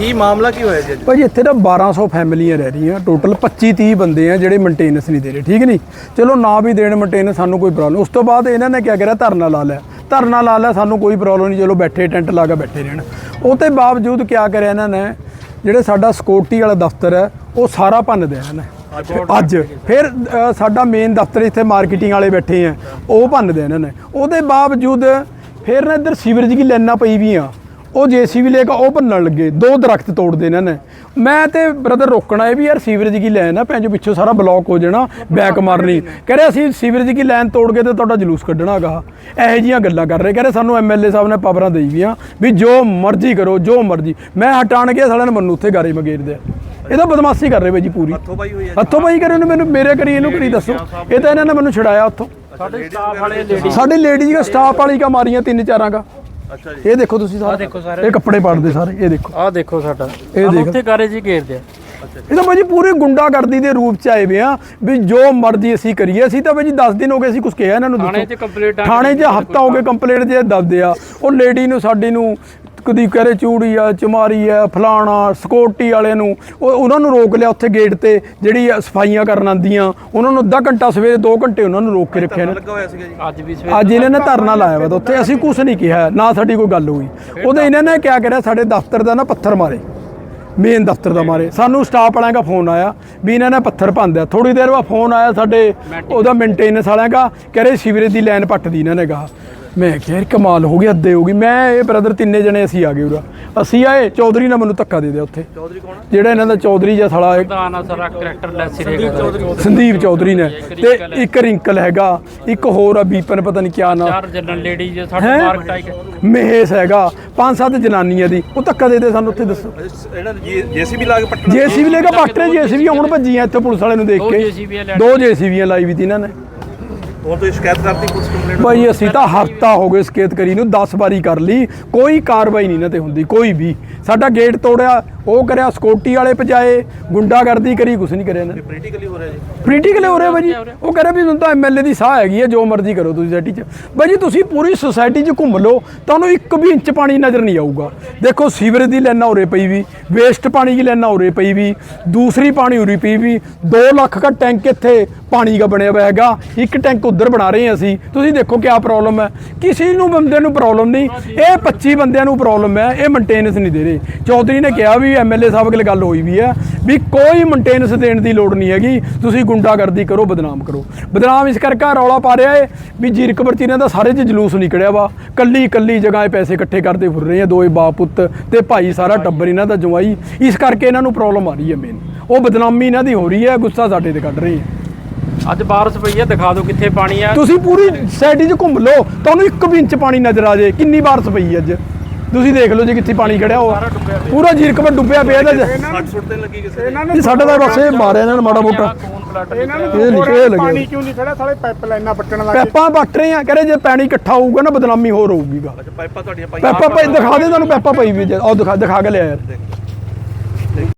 ਕੀ ਮਾਮਲਾ ਕੀ ਹੋਇਆ ਜੀ ਅੱਜ? ਭਾਜੀ ਇੱਥੇ ਤਾਂ 1200 ਫੈਮਲੀਆਂ ਰਹਿ ਰਹੀਆਂ ਟੋਟਲ 25 30 ਬੰਦੇ ਆ ਜਿਹੜੇ ਮੇਨਟੇਨੈਂਸ ਨਹੀਂ ਦੇ ਰਹੇ ਠੀਕ ਨਹੀਂ? ਚਲੋ ਨਾ ਵੀ ਦੇਣ ਮੇਨਟੇਨੈਂਸ ਸਾਨੂੰ ਕੋਈ ਪ੍ਰੋਬਲਮ ਉਸ ਤੋਂ ਬਾਅਦ ਇਹਨਾਂ ਨੇ ਕਿਆ ਕਰਿਆ ਧਰਨਾ ਲਾ ਲਿਆ। ਧਰਨਾ ਲਾ ਲਿਆ ਸਾਨੂੰ ਕੋਈ ਪ੍ਰੋਬਲਮ ਨਹੀਂ ਚਲੋ ਬੈਠੇ ਟੈਂਟ ਲਾ ਕੇ ਬੈਠੇ ਰਹਿਣ। ਉਹ ਤੇ ਬਾਵਜੂਦ ਕਿਆ ਕਰਿਆ ਇਹਨਾਂ ਨੇ ਜਿਹੜੇ ਸਾਡਾ ਸਿਕਿਉਰਟੀ ਵਾਲਾ ਦਫ਼ਤਰ ਹੈ ਉਹ ਸਾਰਾ ਭੰਨ ਦਿਆ ਇਹਨਾਂ ਨੇ। ਅੱਜ ਫਿਰ ਅ, ਸਾਡਾ ਮੇਨ ਦਫ਼ਤਰ ਇੱਥੇ ਮਾਰਕੀਟਿੰਗ ਵਾਲੇ ਬੈਠੇ ਆ ਉਹ ਭੰਨਦੇ ਇਹਨਾਂ ਨੇ। ਉਹਦੇ ਬਾਵਜੂਦ ਫਿਰ ਨਾ ਇੱਧਰ ਸੀਵਰੇਜ ਦੀ ਲਾਈਨਾਂ ਪਈ ਵੀ ਆ। ਉਹ ਜੀਸੀਬੀ ਲੈ ਕੇ ਉਹ ਭੰਨਣ ਲੱਗੇ ਦੋ ਦਰਖਤ ਤੋੜਦੇ ਇਹਨਾਂ। ਨੇ ਮੈਂ ਤੇ ਬ੍ਰਦਰ ਰੋਕਣਾ ਇਹ ਵੀ ਯਾਰ ਸੀਵਰੇਜ ਦੀ ਲਾਈਨ ਆ ਭੈਣ ਜੋ ਪਿੱਛੋਂ ਸਾਰਾ ਬਲੌਕ ਹੋ ਜਾਣਾ ਬੈਕ ਮਾਰਨੀ। ਕਹ ਰਹੇ ਅਸੀਂ ਸੀਵਰੇਜ ਦੀ ਲਾਈਨ ਤੋੜ ਕੇ ਤੇ ਤੁਹਾਡਾ ਜਲੂਸ ਕੱਢਣਾ ਹੈਗਾ ਇਹੋ ਜੀਆਂ ਗੱਲਾਂ ਕਰ ਰਹੇ ਕਹ ਰਹੇ ਸਾਨੂੰ ਐਮਐਲਏ ਸਾਹਿਬ ਨੇ ਪਾਵਰਾਂ ਦੇਈ ਵੀਆਂ ਵੀ ਜੋ ਮਰਜ਼ੀ ਕਰੋ ਜੋ ਮਰਜ਼ੀ। ਮੈਂ ਹਟਾਣ ਗਿਆ ਸਾਲਿਆਂ ਨੇ ਮੈਨੂੰ ਉੱਥੇ ਗਾਰੇ ਮਗੇਰਦੇ ਆ। ਇਹ ਤਾਂ ਬਦਮਾਸ਼ੀ ਕਰ ਰਹੇ ਬਾਈ ਜੀ ਪੂਰੀ। ਹੱਥੋਂ ਪਾਈ ਹੋਈ ਹੈ ਹੱਥੋਂ ਬਾਈ ਕਰੇ ਉਹਨੇ ਮੈਨੂੰ ਮੇਰੇ ਕਰੀ ਇਹਨੂੰ ਕਰੀ ਦੱਸੋ। ਇਹ ਤਾਂ ਇਹਨਾਂ ਨੇ ਮੈਨੂੰ ਛਡਾਇਆ ਉੱਥੋਂ। ਸਾਡੇ ਸਟਾਫ ਵਾਲੇ ਲੇਡੀ ਸਾਡੇ ਲੇਡੀਜ਼ ਦਾ ਸਟਾਫ ਵਾਲੀ ਕਾ ਮਾਰੀਆਂ ਤਿੰਨ ਚਾਰਾਂ ਕਾ। ਅੱਛਾ ਜੀ। ਇਹ ਦੇਖੋ ਤੁਸੀਂ ਸਾਰੇ। ਦੇਖੋ ਸਾਰੇ। ਇਹ ਕੱਪੜੇ ਪਾੜਦੇ ਸਾਰੇ ਇਹ ਦੇਖੋ। ਆਹ ਦੇਖੋ ਸਾਡਾ। ਇਹ ਦੇਖ। ਉੱਥੇ ਗਾਰੇ ਜੀ ਘੇਰਦੇ ਆ। ਇਹ ਤਾਂ ਭਾਜੀ ਪੂਰੀ ਗੁੰਡਾਗਰਦੀ ਦੇ ਰੂਪ ਚ ਆਏ ਵੇ ਆ ਵੀ ਜੋ ਮਰਜ਼ੀ ਅਸੀਂ ਕਰੀਏ ਅਸੀਂ ਤਾਂ ਭਾਜੀ 10 ਦਿਨ ਹੋ ਗਏ ਅਸੀਂ ਕੁਝ ਕਿਹਾ ਇਹਨਾਂ ਨੂੰ ਥਾਣੇ ਦੱਸੋ 'ਚ ਕੰਪਲੀਟ ਥਾਣੇ 'ਚ ਹਫਤਾ ਹੋ ਗਿਆ ਕੰਪਲੇਂਟ ਜੇ ਦੱਸਦੇ ਆ। ਉਹ ਲੇਡੀ ਨੂੰ ਸਾਡੀ ਨੂੰ ਕਦੀ ਕਰੇ ਚੂੜੀ ਆ ਚਮਾਰੀ ਆ ਫਲਾਣਾ ਸਕਿਉਰਟੀ ਵਾਲਿਆਂ ਨੂੰ ਉਹ ਉਹਨਾਂ ਨੂੰ ਰੋਕ ਲਿਆ ਉੱਥੇ ਗੇਟ ਤੇ ਜਿਹੜੀ ਸਫਾਈਆਂ ਕਰਨ ਆਂਦੀਆਂ ਉਹਨਾਂ ਨੂੰ ਅੱਧਾ ਘੰਟਾ ਸਵੇਰੇ 2 ਘੰਟੇ ਉਹਨਾਂ ਨੂੰ ਰੋਕ ਕੇ ਰੱਖਿਆ ਨੇ। ਅੱਜ ਵੀ ਸਵੇਰ ਅੱਜ ਇਹਨਾਂ ਨੇ ਧਰਨਾ ਲਾਇਆ ਵਾ ਤਾਂ ਉੱਥੇ ਅਸੀਂ ਕੁਝ ਨਹੀਂ ਕਿਹਾ ਨਾ ਸਾਡੀ ਕੋਈ ਗੱਲ ਹੋਈ। ਉਹਦੇ ਇਹਨਾਂ ਨੇ ਕਿਆ ਕਰਿਆ ਸਾਡੇ ਦਫ਼ਤਰ ਦਾ ਨਾ ਪੱਥਰ ਮਾਰੇ ਮੇਨ ਦਫ਼ਤਰ ਦਾ ਮਾਰੇ। ਸਾਨੂੰ ਸਟਾਫ ਵਾਲਿਆਂ ਦਾ ਫੋਨ ਆਇਆ ਵੀ ਇਹਨਾਂ ਨੇ ਪੱਥਰ ਭੰਨਿਆ ਥੋੜੀ ਦੇਰ ਬਾਅਦ ਫੋਨ ਆਇਆ ਸਾਡੇ ਉਹਦਾ ਮੇਨਟੇਨੈਂਸ ਵਾਲਿਆਂ ਦਾ ਕਹ ਰਹੇ ਸੀਵਰੇਜ ਦੀ ਲਾਈਨ ਪੱਟਦੀ ਇਹਨਾਂ ਨੇ ਕਹਾ ਮੈਂ ਕਿਹਾ ਯਾਰ ਕਮਾਲ ਹੋ ਗਈ ਅੱਧੇ ਹੋ ਗਈ ਮੈਂ ਇਹ ਬ੍ਰਦਰ ਤਿੰਨੇ ਜਣੇ ਅਸੀਂ ਆ ਗਏ ਉਰਾ। ਅਸੀਂ ਆਏ ਚੌਧਰੀ ਨੇ ਮੈਨੂੰ ਧੱਕਾ ਦੇ ਦਿਆ ਉੱਥੇ। ਚੌਧਰੀ ਕੌਣ? ਜਿਹੜਾ ਇਹਨਾਂ ਦਾ ਚੌਧਰੀ ਜਾਂ ਸਾਲਾ ਇੱਕ ਦਾ ਨਾ ਸਾਰਾ ਕਰੈਕਟਰ ਲੈਸ ਹੀ ਰਹੇਗਾ ਸੰਦੀਪ ਚੌਧਰੀ ਨੇ। ਤੇ ਇੱਕ ਰਿੰਕਲ ਹੈਗਾ ਇੱਕ ਹੋਰ ਆ ਬੀਪਨ ਪਤਾ ਨਹੀਂ ਕਿਆ ਨਾਮ ਚਾਰ ਜਨਰਲ ਲੇਡੀ ਜੇ ਸਾਡੇ ਹੈਂ? ਮਾਰਕ ਟਾਈਕ ਮਹੇਸ਼ ਹੈਗਾ ਪੰਜ ਸੱਤ ਜਨਾਨੀਆਂ ਦੀ। ਉਹ ਧੱਕਾ ਦੇ ਦੇ ਸਾਨੂੰ ਉੱਥੇ ਦੱਸੋ। ਇਹਨਾਂ ਨੇ ਜੀਸੀਬੀ ਲਾ ਕੇ ਪੱਟਣਾ ਜੇਸੀਬੀ ਲੈ ਕੇ ਪੱਟ ਰਹੇ ਜੇਸੀਬੀ ਹੁਣ ਭੱਜੀਆਂ ਇੱਥੇ ਪੁਲਿਸ ਵਾਲੇ ਨੂੰ ਦੇਖ ਦੋ ਕੇ। ਦੋ ਜੇਸੀਬੀਆਂ ਲਾਈ ਵੀ ਤੀ ਇਹਨਾਂ ਨੇ। ਹੁਣ ਤੋਂ ਸ਼ਿਕਾਇਤ ਕਰਤੀ ਪੁਲਿਸ ਕੰਪਲੇਂਟ ਭਾਈ ਅਸੀਂ ਤਾਂ ਹਫਤਾ ਹੋ ਗਏ ਸਕੇਤ ਕਰੀ ਨੂੰ 10 ਵਾਰੀ ਕਰ ਲਈ। ਕੋਈ ਕਾਰਵਾਈ ਨਹੀਂ ਨਾ ਤੇ ਹੁੰਦੀ ਕੋਈ ਵੀ। ਸਾਡਾ ਗੇਟ ਤੋੜਿਆ ਉਹ ਕਰਿਆ ਸਕਿਉਰਟੀ ਵਾਲੇ ਪਜਾਏ ਗੁੰਡਾਗਰਦੀ ਕਰੀ ਕੁਛ ਨਹੀਂ ਕਰਿਆ ਨੇ। ਪੋਲੀਟੀਕਲੀ ਹੋ ਰਿਹਾ ਜੀ। ਪੋਲੀਟੀਕਲ ਹੋ ਰਿਹਾ ਬਾਜੀ ਉਹ ਕਹ ਰਿਹਾ ਵੀ ਹੁਣ ਤਾਂ ਐਮਐਲਏ ਦੀ ਸਾਹ ਹੈਗੀ ਹੈ ਜੋ ਮਰਜ਼ੀ ਕਰੋ ਤੁਸੀਂ ਸੋਸਾਇਟੀ 'ਚ। ਬਾਜੀ ਤੁਸੀਂ ਪੂਰੀ ਸੋਸਾਇਟੀ 'ਚ ਘੁੰਮ ਲਓ ਤੁਹਾਨੂੰ ਇੱਕ ਵੀ ਇੰਚ ਪਾਣੀ ਨਜ਼ਰ ਨਹੀਂ ਆਊਗਾ। ਦੇਖੋ ਸੀਵਰੇਜ ਦੀ ਲੈਣਾ ਉਰੇ ਪਈ ਵੀ ਵੇਸਟ ਪਾਣੀ ਦੀ ਲੈਣਾ ਉਰੇ ਪਈ ਵੀ ਦੂਸਰੀ ਪਾਣੀ ਉਰੀ ਪਈ ਵੀ 2 ਲੱਖ ਦਾ ਟੈਂਕ ਇੱਥੇ ਪਾਣੀ ਦਾ ਬਣਿਆ ਹੋਇਆ ਹੈਗਾ ਇੱਕ ਟੈਂਕ ਉਧਰ ਬਣਾ ਰਹੇ ਹਾਂ ਅਸੀਂ। ਤੁਸੀਂ ਦੇਖੋ ਕਿਆ ਪ੍ਰੋਬਲਮ ਹੈ। ਕਿਸੇ ਨੂੰ ਬੰਦੇ ਨੂੰ ਪ੍ਰੋਬਲਮ ਨਹੀਂ। ਇਹ 25 ਬੰਦਿਆਂ ਨੂੰ ਪ੍ਰੋਬਲਮ ਹੈ। ਇਹ ਮੇਨਟੇਨੈਂਸ ਨਹੀਂ ਦੇ ਰਹੇ। ਚੌਧਰੀ ਨੇ ਕਿਹਾ ਵੀ ਐਮਐਲਏ ਸਾਹਿਬ ਕੋਲ ਗੱਲ ਹੋਈ ਵੀ ਹੈ ਵੀ ਕੋਈ ਮੇਨਟੇਨੈਂਸ ਦੇਣ ਦੀ ਲੋੜ ਨਹੀਂ ਹੈਗੀ। ਤੁਸੀਂ ਗੁੰਡਾਗਰਦੀ ਕਰੋ ਬਦਨਾਮ ਕਰੋ। ਬਦਨਾਮ ਇਸ ਕਰਕੇ ਰੌਲਾ ਪਾ ਰਿਹਾ ਏ ਵੀ ਜੀਰਕ ਪਰਚੀਨਾਂ ਦਾ ਸਾਰੇ 'ਚ ਜਲੂਸ ਨਿਕਲਿਆ ਵਾ। ਕੱਲੀ ਕੱਲੀ ਜਗ੍ਹਾ ਇਹ ਪੈਸੇ ਇਕੱਠੇ ਕਰਦੇ ਫਿਰ ਰਹੇ ਆ ਦੋਏ ਬਾਪ ਪੁੱਤ ਤੇ ਭਾਈ ਸਾਰਾ ਟੱਬਰ ਇਹਨਾਂ ਦਾ ਜਵਾਈ। ਇਸ ਕਰਕੇ ਇਹਨਾਂ ਨੂੰ ਪ੍ਰੋਬਲਮ ਆ ਰਹੀ ਹੈ ਮੇਨ ਉਹ ਬਦਨਾਮੀ ਇਹਨਾਂ ਦੀ ਹੋ ਰਹੀ ਹੈ ਗੁੱਸਾ ਸਾਡੇ ਤੇ ਕੱਢ ਰਹੇ ਹੈ ਅੱਜ ਬਾਰਿਸ਼ ਪਈ ਆ ਦਿਖਾ ਦਿਓ ਕਿੱਥੇ ਪਾਣੀ ਆ। ਤੁਸੀਂ ਪੂਰੀ ਸਾਈਡ 'ਚ ਘੁੰਮ ਲਓ ਤੁਹਾਨੂੰ ਇੱਕ ਵੀ ਇੰਚ ਪਾਣੀ ਨਜ਼ਰ ਆ ਜਾਏ ਕਿੰਨੀ ਬਾਰਿਸ਼ ਪਈ ਅੱਜ। ਤੁਸੀਂ ਦੇਖ ਲਓ ਜੀ ਕਿੱਥੇ ਪਾਣੀ ਖੜਿਆ ਹੋਆ ਪੂਰਾ ਜੀਰਕਪੁਰ ਡੁੱਬਿਆ ਪਿਆ ਇਹਦਾ 60 ਸੁੱਟ ਤੇ ਲੱਗੀ ਕਿਸੇ ਦੇ। ਇਹ ਸਾਡਾ ਤਾਂ ਬਸ ਇਹ ਮਾਰਿਆ ਇਹਨਾਂ ਨੇ ਮਾੜਾ ਮੋਟਾ। ਇਹਨਾਂ ਨੂੰ। ਪਾਣੀ ਕਿਉਂ ਨਹੀਂ ਖੜਾ ਸਾਲੇ ਪਾਈਪ ਲਾਈਨਾਂ ਪੱਟਣ ਲੱਗ ਪੈਪਾਂ ਪੱਟ ਰਹੇ ਆ ਕਹਿੰਦੇ ਜੇ ਪਾਣੀ ਇਕੱਠਾ ਹੋਊਗਾ ਨਾ ਬਦਨਾਮੀ ਹੋਰ ਹੋਊਗੀਗਾ ਅੱਛਾ ਪਾਈਪਾਂ ਤੁਹਾਡੀਆਂ ਪਾਈ ਪੈਪਾ ਪਈ ਦਿਖਾ ਦੇ ਤੁਹਾਨੂੰ ਪੈਪਾ ਪਈ ਵੀ ਜੇ- ਉਹ ਦਿਖਾ ਦਿਖਾ ਕੇ ਲਿਆ ਯਾਰ